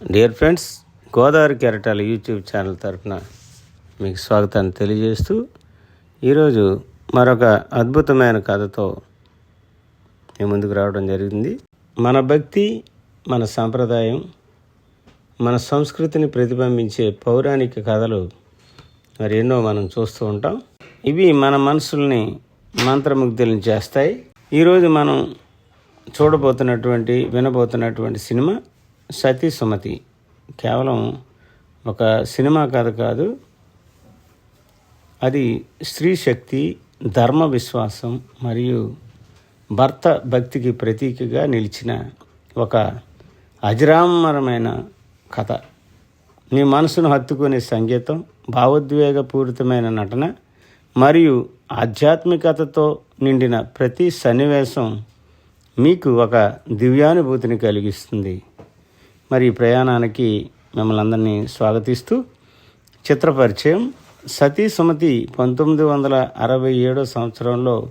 Dear friends Godavari కెరటాల YouTube channel తరఫున మీకు స్వాగతాన్ని తెలియజేస్తూ ఈరోజు మరొక అద్భుతమైన కథతో మీ ముందుకు రావడం జరిగింది. మన భక్తి మన సాంప్రదాయం మన సంస్కృతిని ప్రతిబింబించే పౌరాణిక కథలు మరి ఎన్నో మనం చూస్తూ ఉంటాం. ఇవి మన మనసుల్ని మంత్రముగ్ధులను చేస్తాయి. ఈరోజు మనం చూడబోతున్నటువంటి వినబోతున్నటువంటి సినిమా సతీ సుమతి. కేవలం ఒక సినిమా కథ కాదు అది స్త్రీ శక్తి ధర్మ విశ్వాసం మరియు భర్త భక్తికి ప్రతీకగా నిలిచిన ఒక అజరామరమైన కథ. నీ మనసును హత్తుకునే సంగీతం భావోద్వేగపూరితమైన నటన మరియు ఆధ్యాత్మికతతో నిండిన ప్రతి సన్నివేశం మీకు ఒక దివ్యానుభూతిని కలిగిస్తుంది. మరి ఈ ప్రయాణానికి మిమ్మల్ని అందరినీ స్వాగతిస్తూ చిత్ర పరిచయం సతీ సుమతి పంతొమ్మిది వందల అరవై ఏడో సంవత్సరంలో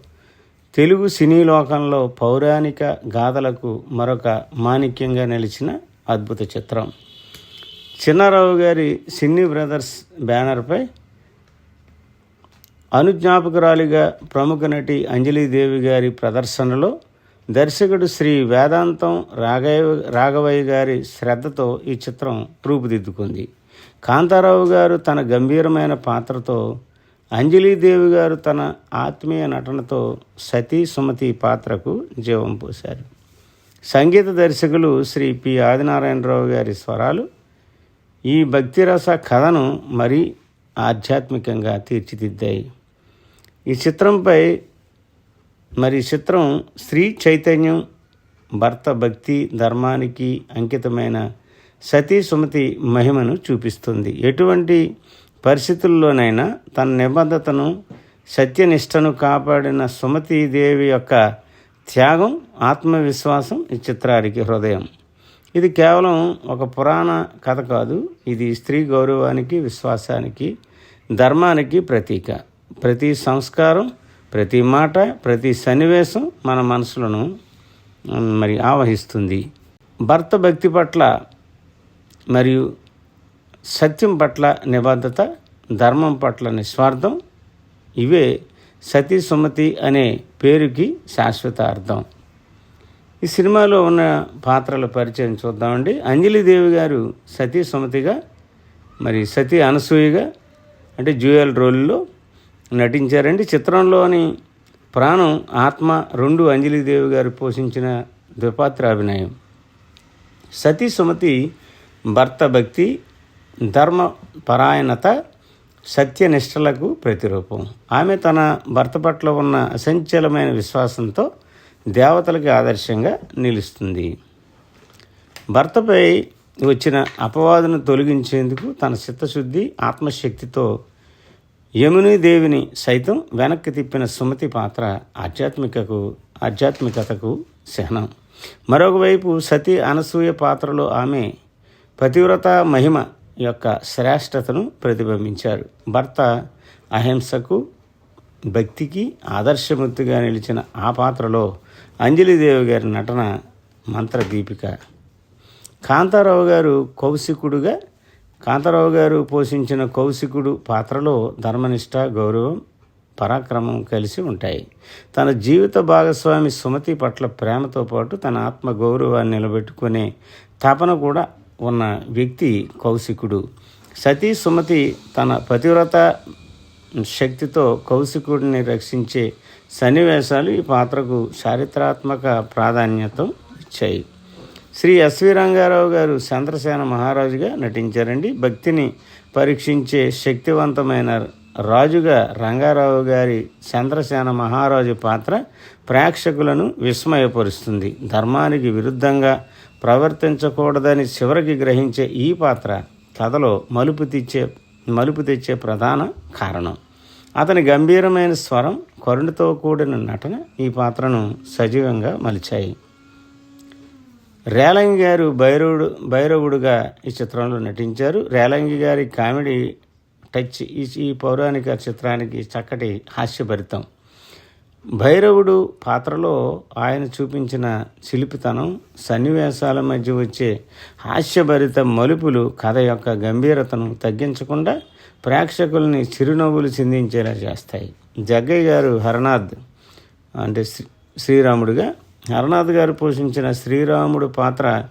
తెలుగు సినీ లోకంలో పౌరాణిక గాథలకు మరొక మాణిక్యంగా నిలిచిన అద్భుత చిత్రం. చిన్నారావు గారి సిన్ని బ్రదర్స్ బ్యానర్పై అనుజ్ఞాపకురాలిగా ప్రముఖ నటి అంజలీదేవి గారి ప్రదర్శనలో దర్శకుడు శ్రీ వేదాంతం రాఘవ రాఘవయ్య గారి శ్రద్ధతో ఈ చిత్రం రూపుదిద్దుకుంది. కాంతారావు గారు తన గంభీరమైన పాత్రతో అంజలీదేవి గారు తన ఆత్మీయ నటనతో సతీ సుమతి పాత్రకు జీవం పోశారు. సంగీత దర్శకులు శ్రీ పి ఆదినారాయణరావు గారి స్వరాలు ఈ భక్తిరస కథను మరీ ఆధ్యాత్మికంగా తీర్చిదిద్దాయి. ఈ చిత్రంపై మరి చిత్రం స్త్రీ చైతన్యం భర్త భక్తి ధర్మానికి అంకితమైన సతీ సుమతి మహిమను చూపిస్తుంది. ఎటువంటి పరిస్థితుల్లోనైనా తన నిబద్ధతను సత్యనిష్టను కాపాడిన సుమతీదేవి యొక్క త్యాగం ఆత్మవిశ్వాసం ఈ చిత్రానికి హృదయం. ఇది కేవలం ఒక పురాణ కథ కాదు ఇది స్త్రీ గౌరవానికి విశ్వాసానికి ధర్మానికి ప్రతీక. ప్రతి సంస్కారం ప్రతి మాట ప్రతి సన్నివేశం మన మనసులను మరి ఆవహిస్తుంది. భర్త భక్తి పట్ల మరియు సత్యం పట్ల నిబద్ధత ధర్మం పట్ల నిస్వార్థం ఇవే సతీ సుమతి అనే పేరుకి శాశ్వత అర్థం. ఈ సినిమాలో ఉన్న పాత్రల పరిచయం చూద్దామండి. అంజలిదేవి గారు సతీ సుమతిగా మరి సతీ అనసూయగా అంటే జ్యూయల్ రోల్లో నటించారండి. చిత్రంలోని ప్రాణం ఆత్మ రెండు అంజలిదేవి గారు పోషించిన ద్విపాత్ర అభినయం. సతీ సుమతి భర్త భక్తి ధర్మ పరాయణత సత్యనిష్టలకు ప్రతిరూపం. ఆమె తన భర్త పట్ల ఉన్న అసంచలమైన విశ్వాసంతో దేవతలకి ఆదర్శంగా నిలుస్తుంది. భర్తపై వచ్చిన అపవాదును తొలగించేందుకు తన చిత్తశుద్ధి ఆత్మశక్తితో యముని దేవిని సైతం వెనక్కి తిప్పిన సుమతి పాత్ర ఆధ్యాత్మికకు ఆధ్యాత్మికతకు చిహ్నం మరొకవైపు సతీ అనసూయ పాత్రలో ఆమె పతివ్రత మహిమ యొక్క శ్రేష్టతను ప్రతిబింబించారు. భర్త అహింసకు భక్తికి ఆదర్శమూర్తిగా నిలిచిన ఆ పాత్రలో అంజలిదేవి గారి నటన మంత్రదీపిక. కాంతారావు గారు కౌశికుడుగా కాంతారావు గారు పోషించిన కౌశికుడు పాత్రలో ధర్మనిష్ట గౌరవం పరాక్రమం కలిసి ఉంటాయి. తన జీవిత భాగస్వామి సుమతి పట్ల ప్రేమతో పాటు తన ఆత్మ గౌరవాన్ని నిలబెట్టుకునే తపన కూడా ఉన్న వ్యక్తి కౌశికుడు. సతీ సుమతి తన పతివ్రత శక్తితో కౌశికుడిని రక్షించే సన్నివేశాలు ఈ పాత్రకు చారిత్రాత్మక ప్రాధాన్యత ఇచ్చాయి. శ్రీ ఎస్వి రంగారావు గారు చంద్రసేన మహారాజుగా నటించారండి. భక్తిని పరీక్షించే శక్తివంతమైన రాజుగా రంగారావు గారి చంద్రసేన మహారాజు పాత్ర ప్రేక్షకులను విస్మయపరుస్తుంది. ధర్మానికి విరుద్ధంగా ప్రవర్తించకూడదని చివరికి గ్రహించే ఈ పాత్ర కథలో మలుపు తెచ్చే మలుపు తెచ్చే ప్రధాన కారణం. అతని గంభీరమైన స్వరం కరుణతో కూడిన నటన ఈ పాత్రను సజీవంగా మలిచాయి. రేలంగి గారు భైరవుడు భైరవుడుగా ఈ చిత్రంలో నటించారు. రేలంగి గారి కామెడీ టచ్ ఈ ఈ పౌరాణిక చిత్రానికి చక్కటి హాస్యభరితం. భైరవుడు పాత్రలో ఆయన చూపించిన శిల్పితనం సన్నివేశాల మధ్య వచ్చే హాస్యభరిత మలుపులు కథ యొక్క గంభీరతను తగ్గించకుండా ప్రేక్షకుల్ని చిరునవ్వులు చిందించేలా చేస్తాయి. జగ్గయ్య గారు హరనాథ్ అంటే శ్రీ శ్రీరాముడిగా హరనాథ్ గారు పోషించిన శ్రీరాముడు పాత్ర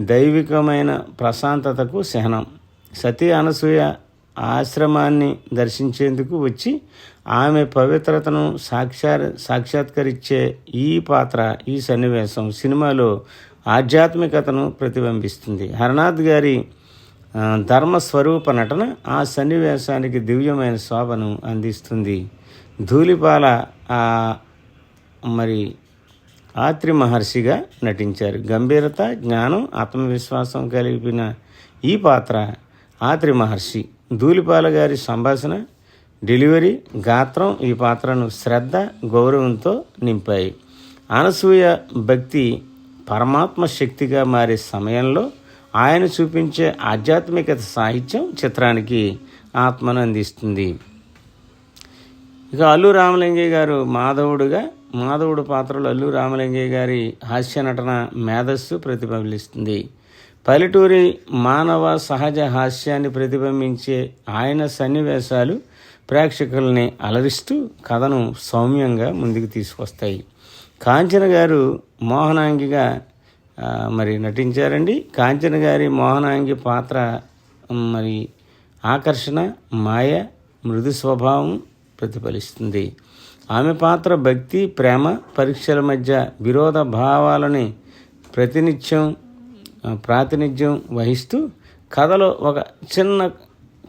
దైవికమైన ప్రశాంతతకు సహనం సతీ అనసూయ ఆశ్రమాన్ని దర్శించేందుకు వచ్చి ఆమె పవిత్రతను సాక్షా సాక్షాత్కరించే ఈ పాత్ర ఈ సన్నివేశం సినిమాలో ఆధ్యాత్మికతను ప్రతిబింబిస్తుంది. హరనాథ్ గారి ధర్మస్వరూప నటన ఆ సన్నివేశానికి దివ్యమైన శోభను అందిస్తుంది. ధూళిపాల మరి ఆత్రి మహర్షిగా నటించారు. గంభీరత జ్ఞానం ఆత్మవిశ్వాసం కలిపిన ఈ పాత్ర ఆత్రి మహర్షి. ధూళిపాల గారి సంభాషణ డెలివరీ గాత్రం ఈ పాత్రను శ్రద్ధ గౌరవంతో నింపాయి. అనసూయ భక్తి పరమాత్మ శక్తిగా మారే సమయంలో ఆయన చూపించే ఆధ్యాత్మికత సాహిత్యం చిత్రానికి ఆత్మను అందిస్తుంది. ఇక అల్లు రామలింగయ్య గారు మాధవుడుగా మాధవుడు పాత్రలో అల్లు రామలింగయ్య గారి హాస్య నటన మేధస్సు ప్రతిబింబిస్తుంది. పల్లెటూరి మానవ సహజ హాస్యాన్ని ప్రతిబింబించే ఆయన సన్నివేశాలు ప్రేక్షకుల్ని అలరిస్తూ కథను సౌమ్యంగా ముందుకు తీసుకొస్తాయి. కాంచన గారు మోహనాంగిగా మరి నటించారండి. కాంచన గారి మోహనాంగి పాత్ర మరి ఆకర్షణ మాయ మృదు స్వభావం ప్రతిఫలిస్తుంది. ఆమె పాత్ర భక్తి ప్రేమ పరీక్షల మధ్య విరోధ భావాలని ప్రతినిత్యం ప్రాతినిధ్యం వహిస్తూ కథలో ఒక చిన్న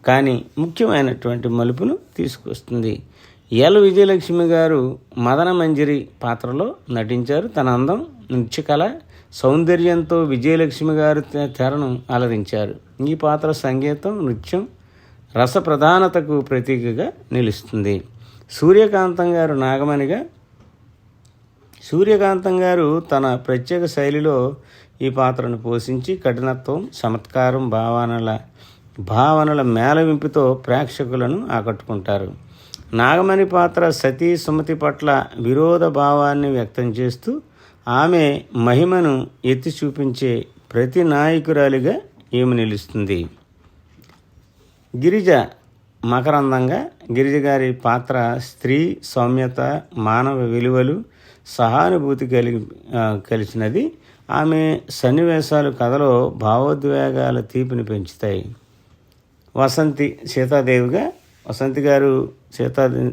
కానీ ముఖ్యమైనటువంటి మలుపును తీసుకొస్తుంది. ఎల్. విజయలక్ష్మి గారు మదన మంజరి పాత్రలో నటించారు. తన అందం నృత్యకళ సౌందర్యంతో విజయలక్ష్మి గారు తెరను అలరించారు. ఈ పాత్ర సంగీతం నృత్యం రస ప్రధానతకు ప్రతీకగా నిలుస్తుంది. సూర్యకాంతం గారు నాగమణిగా సూర్యకాంతం గారు తన ప్రత్యేక శైలిలో ఈ పాత్రను పోషించి కఠినత్వం చమత్కారం భావనల భావనల మేళవింపుతో ప్రేక్షకులను ఆకట్టుకుంటారు. నాగమణి పాత్ర సతీ సుమతి పట్ల విరోధ భావాన్ని వ్యక్తం చేస్తూ ఆమె మహిమను ఎత్తి చూపించే ప్రతి నాయకురాలిగా ఈమె నిలుస్తుంది. గిరిజ మకరందంగా గిరిజగారి పాత్ర స్త్రీ సౌమ్యత మానవ విలువలు సహానుభూతి కలిగి కలిసినది. ఆమె సన్నివేశాలు కథలో భావోద్వేగాల తీపిని పెంచుతాయి. వసంతి సీతాదేవిగా వసంతి గారు సీతా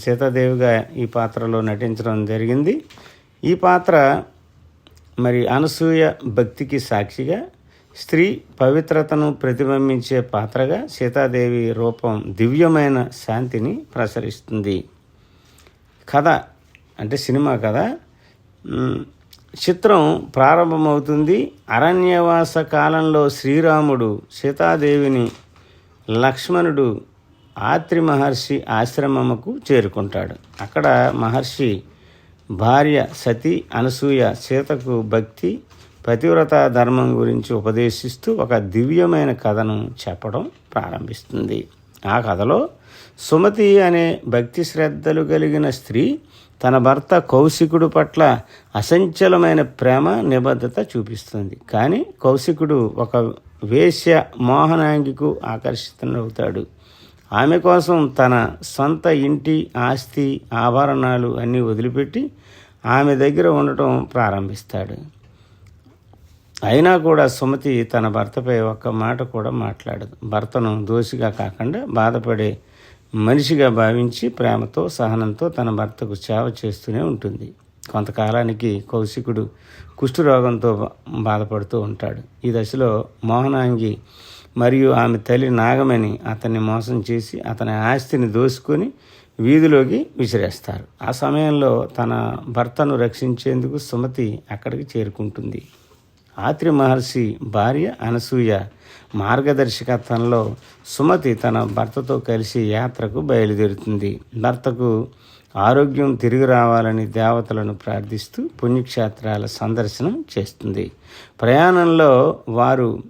సీతాదేవిగా ఈ పాత్రలో నటించడం జరిగింది. ఈ పాత్ర మరి అనసూయ భక్తికి సాక్షిగా స్త్రీ పవిత్రతను ప్రతిబింబించే పాత్రగా సీతాదేవి రూపం దివ్యమైన శాంతిని ప్రసరిస్తుంది. కథ అంటే సినిమా కథ. చిత్రం ప్రారంభమవుతుంది. అరణ్యవాస కాలంలో శ్రీరాముడు సీతాదేవిని లక్ష్మణుడు ఆత్రి మహర్షి ఆశ్రమముకు చేరుకుంటాడు. అక్కడ మహర్షి భార్య సతీ అనసూయ సీతకు భక్తి పతివ్రత ధర్మం గురించి ఉపదేశిస్తూ ఒక దివ్యమైన కథను చెప్పడం ప్రారంభిస్తుంది. ఆ కథలో సుమతి అనే భక్తి శ్రద్ధలు కలిగిన స్త్రీ తన భర్త కౌశికుడు పట్ల అసంచలమైన ప్రేమ నిబద్ధత చూపిస్తుంది. కానీ కౌశికుడు ఒక వేశ్య మోహనాంగికు ఆకర్షితుడవుతాడు. ఆమె కోసం తన సొంత ఇంటి ఆస్తి ఆభరణాలు అన్నీ వదిలిపెట్టి ఆమె దగ్గర ఉండటం ప్రారంభిస్తాడు. అయినా కూడా సుమతి తన భర్తపై ఒక్క మాట కూడా మాట్లాడదు. భర్తను దోషిగా కాకుండా బాధపడే మనిషిగా భావించి ప్రేమతో సహనంతో తన భర్తకు సేవ చేస్తూనే ఉంటుంది. కొంతకాలానికి కౌశికుడు కుష్ఠరోగంతో బా- బాధపడుతూ ఉంటాడు. ఈ దశలో మోహనాంగి మరియు ఆమె తల్లి నాగమణి అతన్ని మోసం చేసి అతని ఆస్తిని దోసుకొని వీధిలోకి విసిరేస్తారు. ఆ సమయంలో తన భర్తను రక్షించేందుకు సుమతి అక్కడికి చేరుకుంటుంది. ఆత్రి మహర్షి భార్య అనసూయ మార్గదర్శకత్వంలో సుమతి తన భర్తతో కలిసి యాత్రకు బయలుదేరుతుంది. భర్తకు ఆరోగ్యం తిరిగి రావాలని దేవతలను ప్రార్థిస్తూ పుణ్యక్షేత్రాల సందర్శనం చేస్తుంది. ప్రయాణంలో వారు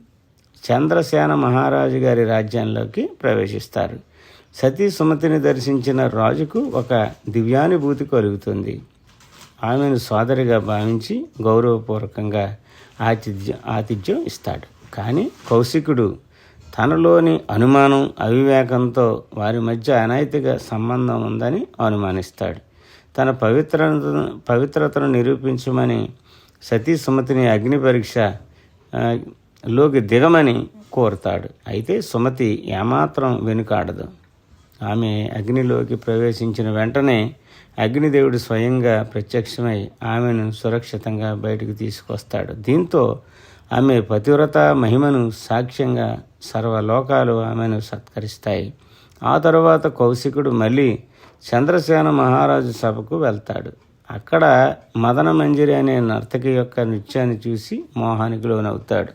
చంద్రసేన మహారాజు గారి రాజ్యంలోకి ప్రవేశిస్తారు. సతీ సుమతిని దర్శించిన రాజుకు ఒక దివ్యానుభూతి కలుగుతుంది. ఆమెను సోదరిగా భావించి గౌరవపూర్వకంగా ఆతిథ్యం ఆతిథ్యం ఇస్తాడు. కానీ కౌశికుడు తనలోని అనుమానం అవివేకంతో వారి మధ్య అనైతిక సంబంధం ఉందని అనుమానిస్తాడు. తన పవిత్ర పవిత్రతను నిరూపించమని సతీ సుమతిని అగ్ని పరీక్ష లోకి దిగమని కోరుతాడు. అయితే సుమతి ఏమాత్రం వెనుకాడదు. ఆమె అగ్నిలోకి ప్రవేశించిన వెంటనే అగ్నిదేవుడు స్వయంగా ప్రత్యక్షమై ఆమెను సురక్షితంగా బయటకు తీసుకొస్తాడు. దీంతో ఆమె పతివ్రత మహిమను సాక్ష్యంగా సర్వలోకాలు ఆమెను సత్కరిస్తాయి. ఆ తరువాత కౌశికుడు మళ్ళీ చంద్రసేన మహారాజు సభకు వెళ్తాడు. అక్కడ మదన మంజరి అనే నర్తకి యొక్క నృత్యాన్ని చూసి మోహానికి లోనవుతాడు.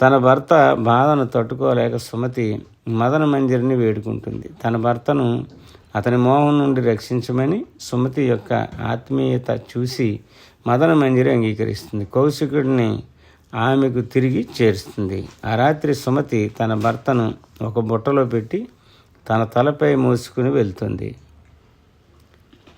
తన భర్త బాధను తట్టుకోలేక సుమతి మదన మంజరిని వేడుకుంటుంది. తన భర్తను అతని మోహం నుండి రక్షించమని సుమతి యొక్క ఆత్మీయత చూసి మదన మంజరి అంగీకరిస్తుంది. కౌశికుడిని ఆమెకు తిరిగి చేరుస్తుంది. ఆ రాత్రి సుమతి తన భర్తను ఒక బుట్టలో పెట్టి తన తలపై మోసుకుని వెళ్తుంది.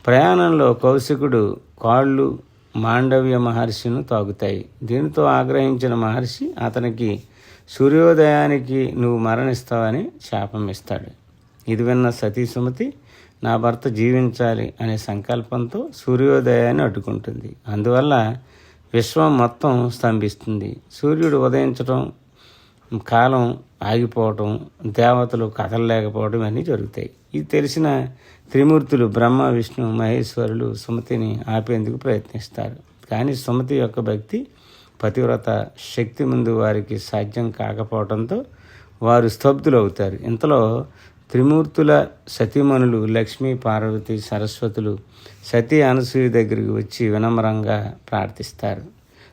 ప్రయాణంలో కౌశికుడు కాళ్ళు మాండవ్య మహర్షిను తాగుతాయి. దీనితో ఆగ్రహించిన మహర్షి అతనికి సూర్యోదయానికి నువ్వు మరణిస్తావని శాపం ఇస్తాడు. ఇది విన్న సతీ సుమతి నా భర్త జీవించాలి అనే సంకల్పంతో సూర్యోదయాన్ని అడ్డుకుంటుంది. అందువల్ల విశ్వం మొత్తం స్తంభిస్తుంది. సూర్యుడు ఉదయించడం కాలం ఆగిపోవటం దేవతలు కదలలేకపోవడం ఇవన్నీ జరుగుతాయి. ఇది తెలిసిన త్రిమూర్తులు బ్రహ్మ విష్ణు మహేశ్వరులు సుమతిని ఆపేందుకు ప్రయత్నిస్తారు. కానీ సుమతి యొక్క భక్తి పతివ్రత శక్తి ముందు వారికి సాధ్యం కాకపోవడంతో వారు స్తబ్దులవుతారు. ఇంతలో త్రిమూర్తుల సతీమణులు లక్ష్మీ పార్వతి సరస్వతులు సతీ అనసూయ దగ్గరికి వచ్చి వినమ్రంగా ప్రార్థిస్తారు.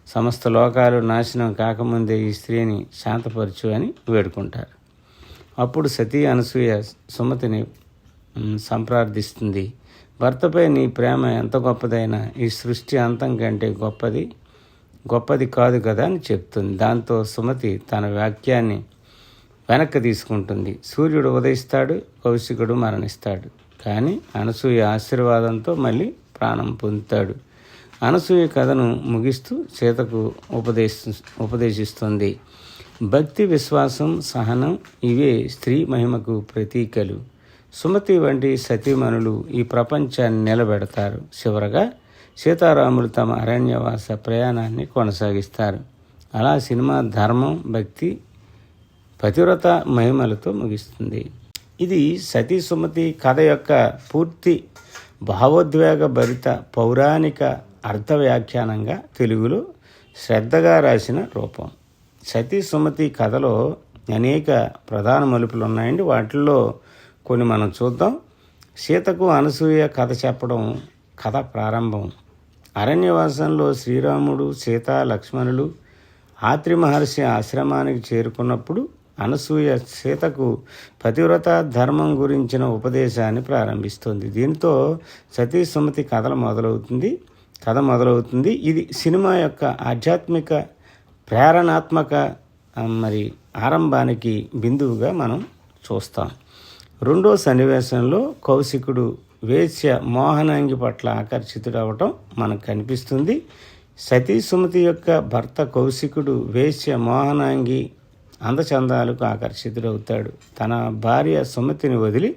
సమస్త లోకాలు నాశనం కాకముందే ఈ స్త్రీని శాంతపరచు అని వేడుకుంటారు. అప్పుడు సతీ అనసూయ సుమతిని సంప్రార్థిస్తుంది. భర్తపై నీ ప్రేమ ఎంత గొప్పదైనా ఈ సృష్టి అంతం కంటే గొప్పది గొప్పది కాదు కదా అని చెప్తుంది. దాంతో సుమతి తన వాక్యాన్ని వెనక్కి తీసుకుంటుంది. సూర్యుడు ఉదయిస్తాడు కౌశికుడు మరణిస్తాడు. కానీ అనసూయ ఆశీర్వాదంతో మళ్ళీ ప్రాణం పొందుతాడు. అనసూయ కథను ముగిస్తూ సీతకు ఉపదేశ ఉపదేశిస్తుంది. భక్తి విశ్వాసం సహనం ఇవే స్త్రీ మహిమకు ప్రతీకలు. సుమతి వంటి సతీమణులు ఈ ప్రపంచాన్ని నిలబెడతారు. చివరగా సీతారాములు తమ అరణ్యవాస ప్రయాణాన్ని కొనసాగిస్తారు. అలా సినిమా ధర్మం భక్తి పతివ్రత మహిమలతో ముగిస్తుంది. ఇది సతీ సుమతి కథ యొక్క పూర్తి భావోద్వేగ భరిత పౌరాణిక అర్థ వ్యాఖ్యానంగా తెలుగులో శ్రద్ధగా రాసిన రూపం. సతీ సుమతి కథలో అనేక ప్రధాన మలుపులు ఉన్నాయండి. వాటిల్లో కొన్ని మనం చూద్దాం. సీతకు అనసూయ కథ చెప్పడం కథ ప్రారంభం. అరణ్యవాసంలో శ్రీరాముడు సీత లక్ష్మణులు ఆత్రి మహర్షి ఆశ్రమానికి చేరుకున్నప్పుడు అనసూయ సీతకు పతివ్రత ధర్మం గురించిన ఉపదేశాన్ని ప్రారంభిస్తుంది. దీంతో సతీ సుమతి కథలు మొదలవుతుంది. కథ మొదలవుతుంది. ఇది సినిమా యొక్క ఆధ్యాత్మిక ప్రేరణాత్మక మరి ఆరంభానికి బిందువుగా మనం చూస్తాం. రెండో సన్నివేశంలో కౌశికుడు వేశ్య మోహనాంగి పట్ల ఆకర్షితుడవటం మనకు కనిపిస్తుంది. సతీ సుమతి యొక్క భర్త కౌశికుడు వేశ్య మోహనాంగి అందచందాలకు ఆకర్షితుడవుతాడు. తన భార్య సుమతిని వదిలి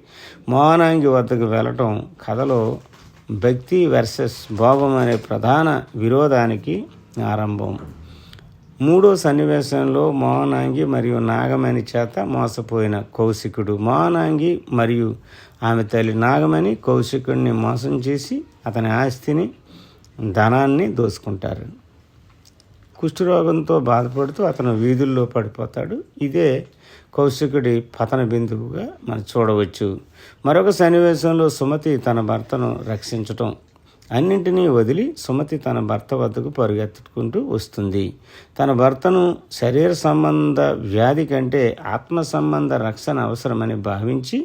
మోహనాంగి వద్దకు వెళ్ళటం కథలో భక్తి వర్సెస్ భోగం అనే ప్రధాన విరోధానికి ఆరంభం. మూడో సన్నివేశంలో మోహనాంగి మరియు నాగమణి చేత మోసపోయిన కౌశికుడు మోహనాంగి మరియు ఆమె తల్లి నాగమణి కౌశికుడిని మోసం చేసి అతని ఆస్తిని ధనాన్ని దోసుకుంటారు కుష్ఠరోగంతో బాధపడుతూ అతను వీధుల్లో పడిపోతాడు. ఇదే కౌశికుడి పతన బిందువుగా మనం చూడవచ్చు. మరొక సన్నివేశంలో సుమతి తన భర్తను రక్షించటం అన్నింటినీ వదిలి సుమతి తన భర్త వద్దకు పరుగెత్తుకుంటూ వస్తుంది. తన భర్తను శరీర సంబంధ వ్యాధి కంటే ఆత్మ సంబంధ రక్షణ అవసరమని భావించి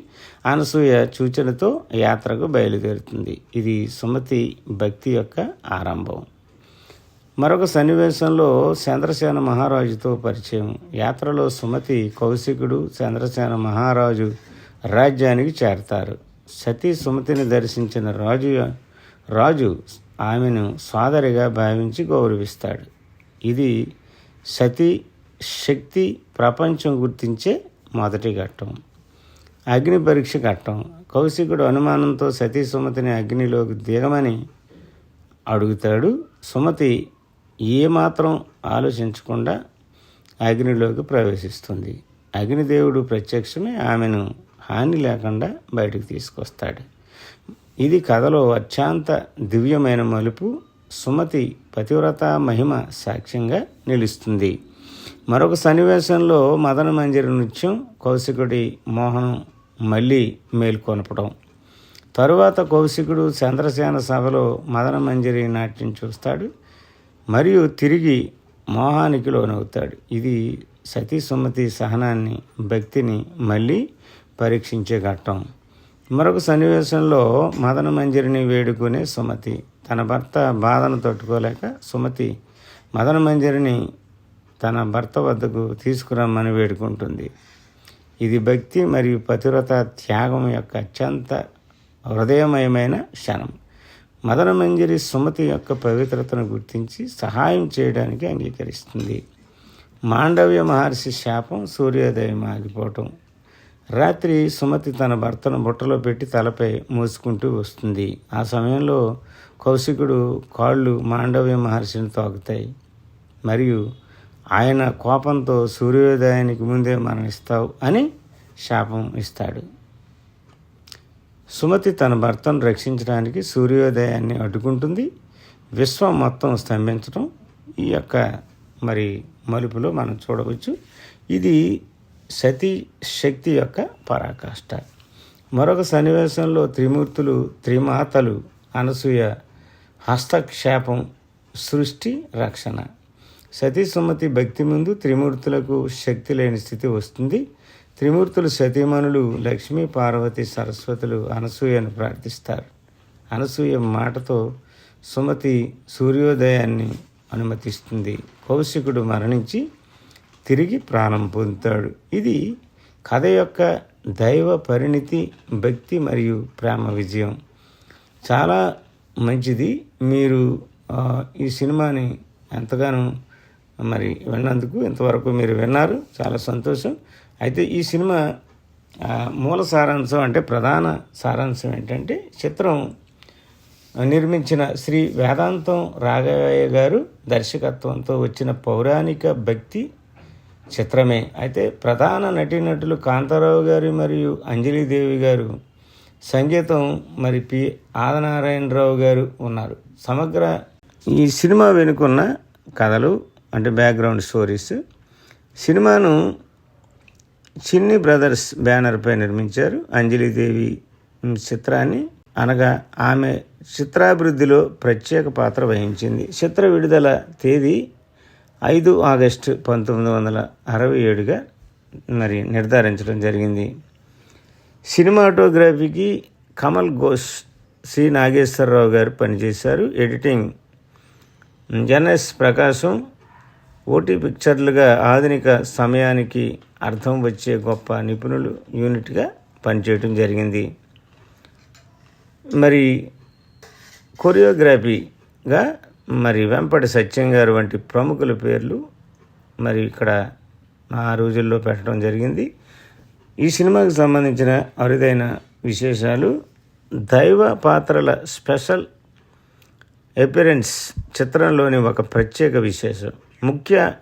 అనసూయ సూచనతో యాత్రకు బయలుదేరుతుంది. ఇది సుమతి భక్తి యొక్క ఆరంభం. మరొక సన్నివేశంలో చంద్రసేన మహారాజుతో పరిచయం. యాత్రలో సుమతి కౌశికుడు చంద్రసేన మహారాజు రాజ్యానికి చేరతారు. సతీ సుమతిని దర్శించిన రాజు రాజు ఆమెను సోదరిగా భావించి గౌరవిస్తాడు. ఇది సతీ శక్తి ప్రపంచం గుర్తించే మొదటి ఘట్టం. అగ్ని పరీక్ష ఘట్టం. కౌశికుడు అనుమానంతో సతీ సుమతిని అగ్నిలోకి దిగమని అడుగుతాడు. సుమతి ఏమాత్రం ఆలోచించకుండా అగ్నిలోకి ప్రవేశిస్తుంది. అగ్నిదేవుడు ప్రత్యక్షమే ఆమెను హాని లేకుండా బయటకు తీసుకొస్తాడు. ఇది కథలో అత్యంత దివ్యమైన మలుపు సుమతి పతివ్రత మహిమ సాక్ష్యంగా నిలుస్తుంది. మరొక సన్నివేశంలో మదన మంజరి నృత్యం కౌశికుడి మోహనం మళ్ళీ మేల్కొనపడం. తరువాత కౌశికుడు చంద్రసేన సభలో మదన మంజరి నాట్యం చూస్తాడు. మరియు తిరిగి మోహానికి లోనవుతాడు. ఇది సతీ సుమతి సహనాన్ని భక్తిని మళ్ళీ పరీక్షించే ఘట్టం. మరొక సన్నివేశంలో మదన మంజరిని వేడుకునే సుమతి. తన భర్త బాధను తట్టుకోలేక సుమతి మదన మంజరిని తన భర్త వద్దకు తీసుకురమ్మని వేడుకుంటుంది. ఇది భక్తి మరియు పతివ్రత త్యాగం యొక్క అత్యంత హృదయమయమైన క్షణం. మదన మంజరి సుమతి యొక్క పవిత్రతను గుర్తించి సహాయం చేయడానికి అంగీకరిస్తుంది. మాండవ్య మహర్షి శాపం సూర్యోదయం ఆగిపోవటం. రాత్రి సుమతి తన భర్తను బుట్టలో పెట్టి తలపై మూసుకుంటూ వస్తుంది. ఆ సమయంలో కౌశికుడు కాళ్ళు మాండవ్య మహర్షిని తాకుతాయి. మరియు ఆయన కోపంతో సూర్యోదయానికి ముందే మరణిస్తావు అని శాపం ఇస్తాడు. సుమతి తన భర్తను రక్షించడానికి సూర్యోదయాన్ని అడ్డుకుంటుంది. విశ్వం మొత్తం స్తంభించడం ఈ యొక్క మరి మలుపులో మనం చూడవచ్చు. ఇది సతీ శక్తి యొక్క పరాకాష్ట. మరొక సన్నివేశంలో త్రిమూర్తులు త్రిమాతలు అనసూయ హస్తక్షేపం సృష్టి రక్షణ. సతీ సుమతి భక్తి ముందు త్రిమూర్తులకు శక్తి లేని స్థితి వస్తుంది. త్రిమూర్తులు సతీమణులు లక్ష్మీ పార్వతి సరస్వతులు అనసూయను ప్రార్థిస్తారు. అనసూయ మాటతో సుమతి సూర్యోదయాన్ని అనుమతిస్తుంది. కౌశికుడు మరణించి తిరిగి ప్రాణం పొందుతాడు. ఇది కథ యొక్క దైవ పరిణితి భక్తి మరియు ప్రేమ విజయం. చాలా మంచిది. మీరు ఈ సినిమాని ఎంతగానో మరి విన్నందుకు ఇంతవరకు మీరు విన్నారు. చాలా సంతోషం. అయితే ఈ సినిమా మూల సారాంశం అంటే ప్రధాన సారాంశం ఏంటంటే చిత్రం నిర్మించిన శ్రీ వేదాంతం రాఘవయ్య గారు దర్శకత్వంతో వచ్చిన పౌరాణిక భక్తి చిత్రమే. అయితే ప్రధాన నటీనటులు కాంతారావు గారు మరియు అంజలిదేవి గారు సంగీతం మరి పి ఆదనారాయణరావు గారు ఉన్నారు. సమగ్ర ఈ సినిమా వెనుకున్న కథలు అంటే బ్యాక్గ్రౌండ్ స్టోరీస్ సినిమాను చిన్ని బ్రదర్స్ బ్యానర్పై నిర్మించారు అంజలిదేవి చిత్రాన్ని. అనగా ఆమె చిత్రాభివృద్ధిలో ప్రత్యేక పాత్ర వహించింది. చిత్ర విడుదల తేదీ ఐదు ఆగస్టు పంతొమ్మిది వందల అరవై ఏడుగా మరి నిర్ధారించడం జరిగింది. సినిమాటోగ్రఫీకి కమల్ ఘోష్ సి. నాగేశ్వరరావు గారు పనిచేశారు. ఎడిటింగ్ ఎన్ఎస్ ప్రకాశం ఓటీ పిక్చర్లుగా ఆధునిక సమయానికి అర్థం వచ్చే గొప్ప నిపుణులు యూనిట్గా పనిచేయటం జరిగింది. మరి కొరియోగ్రఫీగా మరి వెంపటి సత్యం గారు వంటి ప్రముఖుల పేర్లు మరి ఇక్కడ ఆ రోజుల్లో పెట్టడం జరిగింది. ఈ సినిమాకి సంబంధించిన అరుదైన విశేషాలు దైవ పాత్రల స్పెషల్ ఎపిరెన్స్ చిత్రంలోని ఒక ప్రత్యేక విశేషం. ముఖ్య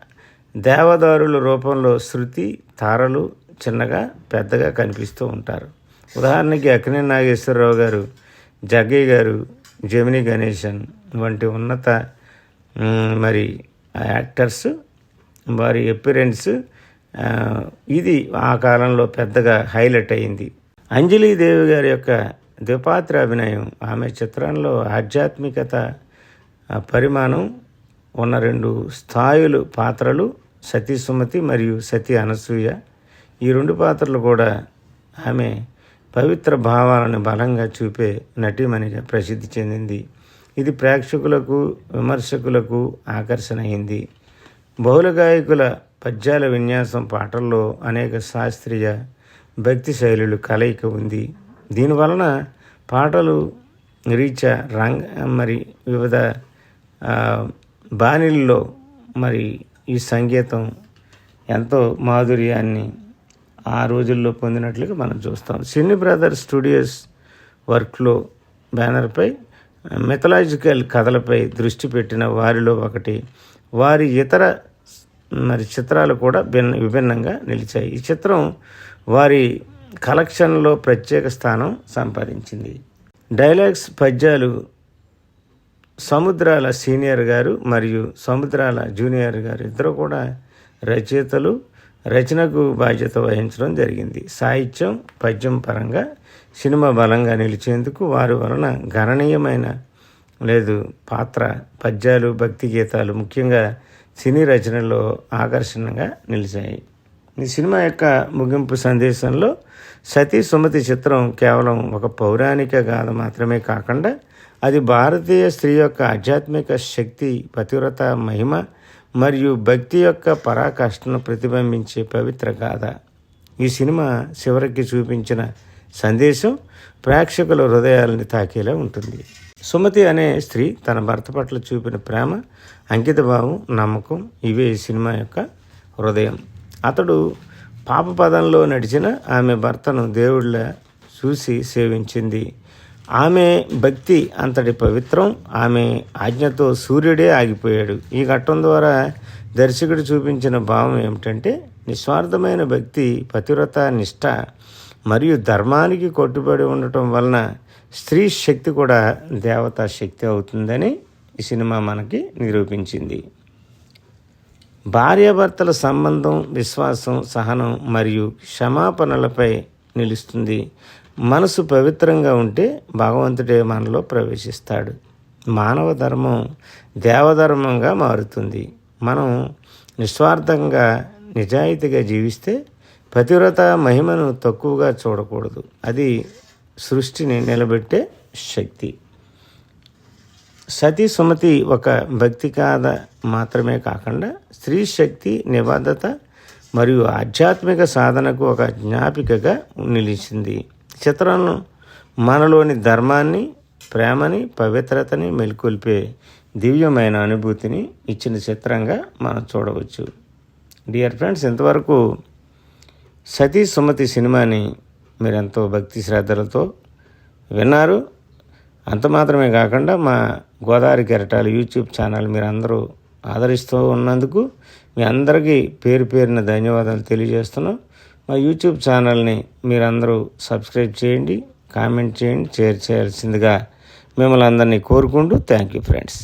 దేవదారుల రూపంలో శృతి తారలు చిన్నగా పెద్దగా కనిపిస్తూ ఉంటారు. ఉదాహరణకి అక్కినే నాగేశ్వరరావు గారు జగ్గయ్య గారు జమిని గణేశన్ వంటి ఉన్నత మరి యాక్టర్స్ వారి ఎపిరెన్స్ ఇది ఆ కాలంలో పెద్దగా హైలైట్ అయింది. అంజలి దేవి గారి యొక్క ద్విపాత్ర అభినయం ఆమె చిత్రంలో ఆధ్యాత్మికత పరిమాణం ఉన్న రెండు స్థాయిలు పాత్రలు సతీ సుమతి మరియు సతీ అనసూయ. ఈ రెండు పాత్రలు కూడా ఆమె పవిత్ర భావాలను బలంగా చూపే నటీమణిగా ప్రసిద్ధి చెందింది. ఇది ప్రేక్షకులకు విమర్శకులకు ఆకర్షణ అయింది బహుళ గాయకుల పద్యాల విన్యాసం పాటల్లో అనేక శాస్త్రీయ భక్తి శైలులు కలయిక ఉంది. దీనివలన పాటలు రీచ రంగ మరి వివిధ బాణీల్లో మరి ఈ సంగీతం ఎంతో మాధుర్యాన్ని ఆ రోజుల్లో పొందినట్లుగా మనం చూస్తాం. సినీ బ్రదర్ స్టూడియోస్ వర్క్లో బ్యానర్పై మెథలాజికల్ కథలపై దృష్టి పెట్టిన వారిలో ఒకటి వారి ఇతర మరి చిత్రాలు కూడా భిన్న విభిన్నంగా నిలిచాయి. ఈ చిత్రం వారి కలెక్షన్లో ప్రత్యేక స్థానం సంపాదించింది. డైలాగ్స్ పద్యాలు సముద్రాల సీనియర్ గారు మరియు సముద్రాల జూనియర్ గారు ఇద్దరు కూడా రచయితలు. రచనకు బాధ్యత వహించడం జరిగింది. సాహిత్యం పద్యం పరంగా సినిమా బలంగా నిలిచేందుకు వారి వలన గణనీయమైన లేదు పాత్ర. పద్యాలు భక్తి గీతాలు ముఖ్యంగా సినీ రచనలో ఆకర్షణగా నిలిచాయి. ఈ సినిమా యొక్క ముగింపు సందేశంలో సతీ సుమతి చిత్రం కేవలం ఒక పౌరాణిక గాథ మాత్రమే కాకుండా అది భారతీయ స్త్రీ యొక్క ఆధ్యాత్మిక శక్తి పతివ్రత మహిమ మరియు భక్తి యొక్క పరాకాష్ఠను ప్రతిబింబించే పవిత్ర గాథ. ఈ సినిమా చివరికి చూపించిన సందేశం ప్రేక్షకుల హృదయాలని తాకేలా ఉంటుంది. సుమతి అనే స్త్రీ తన భర్త పట్ల చూపిన ప్రేమ అంకితభావం నమ్మకం ఇవే ఈ సినిమా యొక్క హృదయం. అతడు పాప పదంలో నడిచిన ఆమె భర్తను దేవుళ్ళ చూసి సేవించింది. ఆమె భక్తి అంతటి పవిత్రం ఆమె ఆజ్ఞతో సూర్యుడే ఆగిపోయాడు. ఈ ఘట్టం ద్వారా దర్శకుడు చూపించిన భావం ఏమిటంటే నిస్వార్థమైన భక్తి పతివ్రత నిష్ఠ మరియు ధర్మానికి కట్టుబడి ఉండటం వలన స్త్రీ శక్తి కూడా దేవతా శక్తి అవుతుందని ఈ సినిమా మనకి నిరూపించింది. భార్యాభర్తల సంబంధం విశ్వాసం సహనం మరియు క్షమాపణలపై నిలుస్తుంది. మనసు పవిత్రంగా ఉంటే భగవంతుడే మనలో ప్రవేశిస్తాడు. మానవ ధర్మం దేవధర్మంగా మారుతుంది. మనం నిస్వార్థంగా నిజాయితీగా జీవిస్తే పతివ్రత మహిమను తక్కువగా చూడకూడదు. అది సృష్టిని నిలబెట్టే శక్తి. సతీ సుమతి ఒక భక్తి కాద మాత్రమే కాకుండా స్త్రీ శక్తి నిబద్ధత మరియు ఆధ్యాత్మిక సాధనకు ఒక జ్ఞాపికగా నిలిచింది. చిత్రాలను మనలోని ధర్మాన్ని ప్రేమని పవిత్రతని మెలుకొల్పే దివ్యమైన అనుభూతిని ఇచ్చిన చిత్రంగా మనం చూడవచ్చు. డియర్ ఫ్రెండ్స్ ఇంతవరకు సతీ సుమతి సినిమాని మీరు ఎంతో భక్తి శ్రద్ధలతో విన్నారు. అంత మాత్రమే కాకుండా మా గోదావరి కెరటాలు యూట్యూబ్ ఛానల్ మీరు అందరూ ఆదరిస్తూ ఉన్నందుకు మీ అందరికీ పేరు పేరున ధన్యవాదాలు తెలియజేస్తున్నాం. మా యూట్యూబ్ ఛానల్ని మీరందరూ సబ్స్క్రైబ్ చేయండి కామెంట్ చేయండి షేర్ చేయాల్సిందిగా మిమ్మల్ని అందరినీ కోరుకుంటూ థ్యాంక్ యూ ఫ్రెండ్స్.